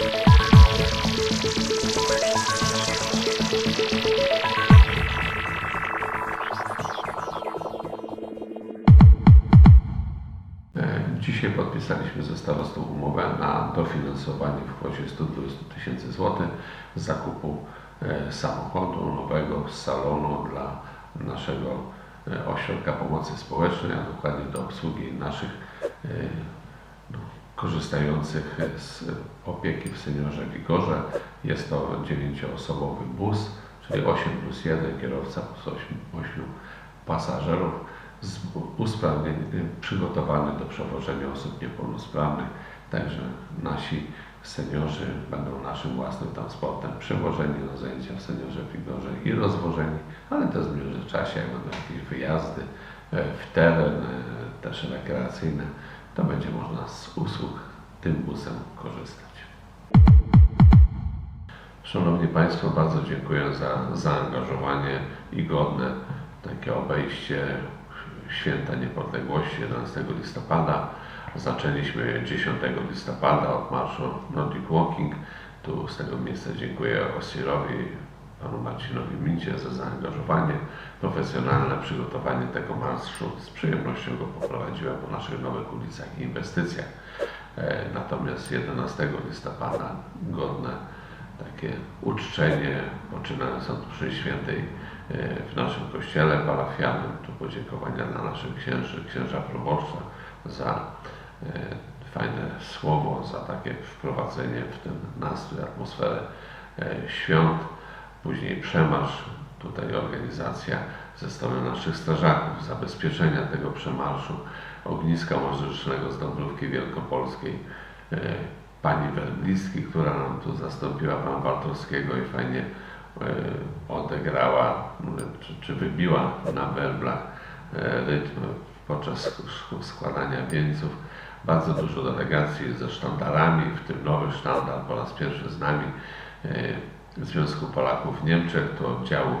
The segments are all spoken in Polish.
E, Dzisiaj podpisaliśmy ze starostą umowę na dofinansowanie w kwocie 120 tysięcy złotych zakupu e, samochodu nowego z salonu dla naszego e, ośrodka pomocy społecznej, a dokładnie do obsługi naszych korzystających z opieki w seniorze Wigorze. Jest to dziewięcioosobowy bus, czyli 8 plus 1 kierowca plus 8, 8 pasażerów y, przygotowany do przewożenia osób niepełnosprawnych. Także nasi seniorzy będą naszym własnym transportem przewożeni na zajęcia w seniorze Wigorze i rozwożeni, ale też w międzyczasie, jak będą jakieś wyjazdy e, w teren, e, też rekreacyjne, to będzie można z tym busem korzystać. Szanowni Państwo, bardzo dziękuję za zaangażowanie i godne takie obejście Święta Niepodległości 11 listopada. Zaczęliśmy 10 listopada od marszu Nordic Walking. Tu z tego miejsca dziękuję Osirowi, panu Marcinowi Mincie za zaangażowanie, profesjonalne przygotowanie tego marszu. Z przyjemnością go poprowadziłem po naszych nowych ulicach i inwestycjach. E, Natomiast 11 listopada godne takie uczczenie, poczynając od przy świętej e, w naszym kościele parafialnym, tu podziękowania dla naszych księży, księża proboszcza za e, fajne słowo, za takie wprowadzenie w ten nastrój, atmosferę świąt, później przemarsz, tutaj organizacja ze strony naszych strażaków, zabezpieczenia tego przemarszu, ogniska muzycznego z Dąbrówki Wielkopolskiej, e, pani Werbliski, która nam tu zastąpiła pana Bartowskiego i fajnie e, odegrała, czy, czy wybiła na werblach e, rytm podczas sk- składania wieńców. Bardzo dużo delegacji ze sztandarami, w tym nowy sztandar po raz pierwszy z nami Związku Polaków w Niemczech, to oddziału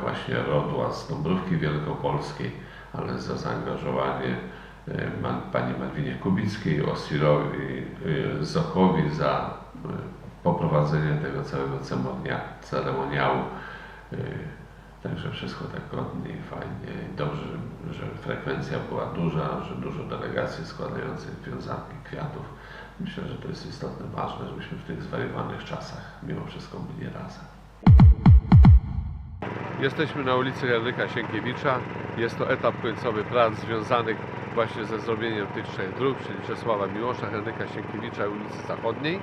właśnie Rodła z Dąbrówki Wielkopolskiej, ale za zaangażowanie e, pani Malwinie Kubickiej, Osirowi e, Zochowi za e, poprowadzenie tego całego ceremonia, ceremoniału. Także wszystko tak godnie i fajnie. Dobrze, że frekwencja była duża, że dużo delegacji składających wiązanki kwiatów. Myślę, że to jest istotne, ważne, żebyśmy w tych zwariowanych czasach mimo wszystko byli razem. Jesteśmy na ulicy Henryka Sienkiewicza. Jest to etap końcowy prac związanych właśnie ze zrobieniem tych trzech dróg, czyli Czesława Miłosza, Henryka Sienkiewicza i ulicy Zachodniej.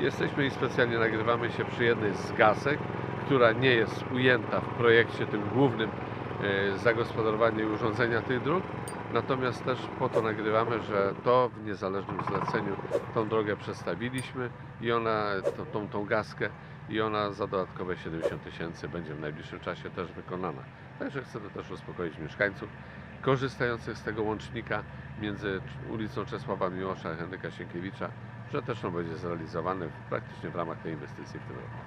Jesteśmy i specjalnie nagrywamy się przy jednej z gasek, która nie jest ujęta w projekcie tym głównym e, zagospodarowania i urządzenia tych dróg. Natomiast też po to nagrywamy, że to w niezależnym zleceniu tą drogę przedstawiliśmy i ona, tą, tą, tą gaskę i ona za dodatkowe 70 tysięcy będzie w najbliższym czasie też wykonana. Także chcę też uspokoić mieszkańców korzystających z tego łącznika między ulicą Czesława Miłosza a Henryka Sienkiewicza, że też on będzie zrealizowany praktycznie w ramach tej inwestycji w tym roku.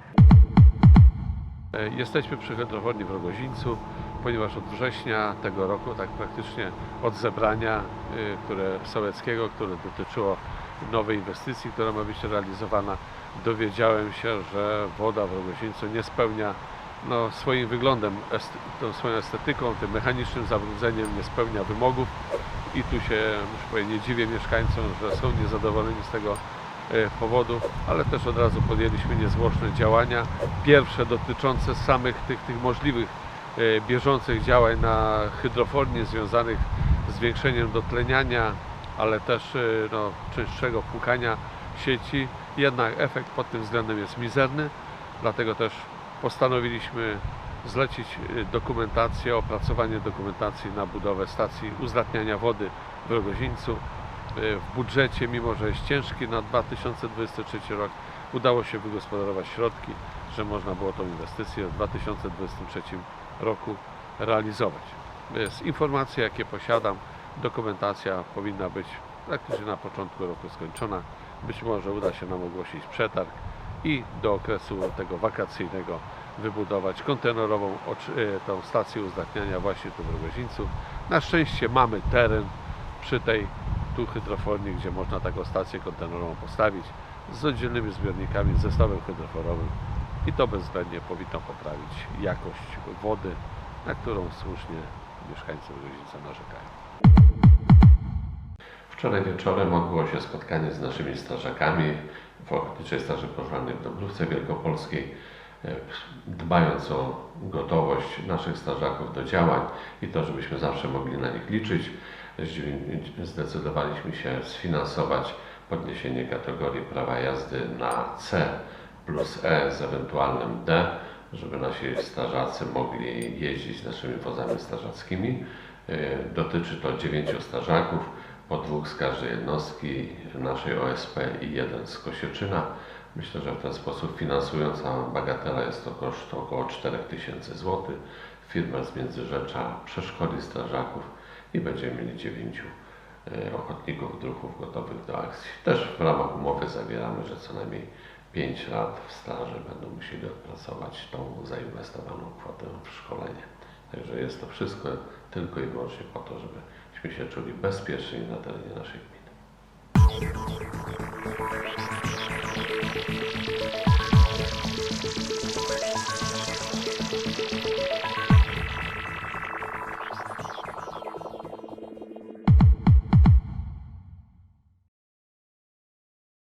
E, Jesteśmy przy hydroforni w Rogozińcu, ponieważ od września tego roku, tak praktycznie od zebrania y, które, Sołeckiego, które dotyczyło nowej inwestycji, która ma być realizowana, dowiedziałem się, że woda w Rogozińcu nie spełnia no, swoim wyglądem, tą swoją estetyką, tym mechanicznym zabrudzeniem nie spełnia wymogów i tu się, muszę powiedzieć, nie dziwię mieszkańcom, że są niezadowoleni z tego e, powodu, ale też od razu podjęliśmy niezwłoczne działania. Pierwsze dotyczące samych tych, tych możliwych bieżących działań na hydrofornie związanych z zwiększeniem dotleniania, ale też e, no, częstszego płukania sieci. Jednak efekt pod tym względem jest mizerny, dlatego też postanowiliśmy zlecić e, dokumentację, opracowanie dokumentacji na budowę stacji uzdatniania wody w Rogozińcu e, w budżecie, mimo że jest ciężki na 2023 rok, udało się wygospodarować środki, że można było tą inwestycję w 2023 roku realizować. Z informacji, jakie posiadam, dokumentacja powinna być praktycznie na początku roku skończona. Być może uda się nam ogłosić przetarg i do okresu tego wakacyjnego wybudować kontenerową e, tą stację uzdatniania właśnie tu w Rogozińcu. Na szczęście mamy teren przy tej tu hydroforni, gdzie można taką stację kontenerową postawić. z oddzielnymi zbiornikami, z zestawem hydroforowym i to bezwzględnie powinno poprawić jakość wody, na którą słusznie mieszkańcy Grudzińca narzekają. Wczoraj wieczorem odbyło się spotkanie z naszymi strażakami w Ochotniczej Straży Pożarnej w Dąbrówce Wielkopolskiej, e, dbając o gotowość naszych strażaków do działań i to, żebyśmy zawsze mogli na nich liczyć. Zdecydowaliśmy się sfinansować podniesienie kategorii prawa jazdy na C plus E z ewentualnym D, żeby nasi strażacy mogli jeździć naszymi wozami strażackimi. E, Dotyczy to dziewięciu strażaków, po dwóch z każdej jednostki naszej OSP i jeden z Kosieczyna. Myślę, że w ten sposób finansująca bagatela jest to koszt około 4000 zł. Firma z Międzyrzecza przeszkoli strażaków i będziemy mieli dziewięciu e, ochotników druhów gotowych do akcji. Też w ramach umowy zawieramy, że co najmniej 5 lat w straży będą musieli odpracować tą zainwestowaną kwotę w szkolenie. Także jest to wszystko tylko i wyłącznie po to, żebyśmy się czuli bezpieczni na terenie naszej gminy.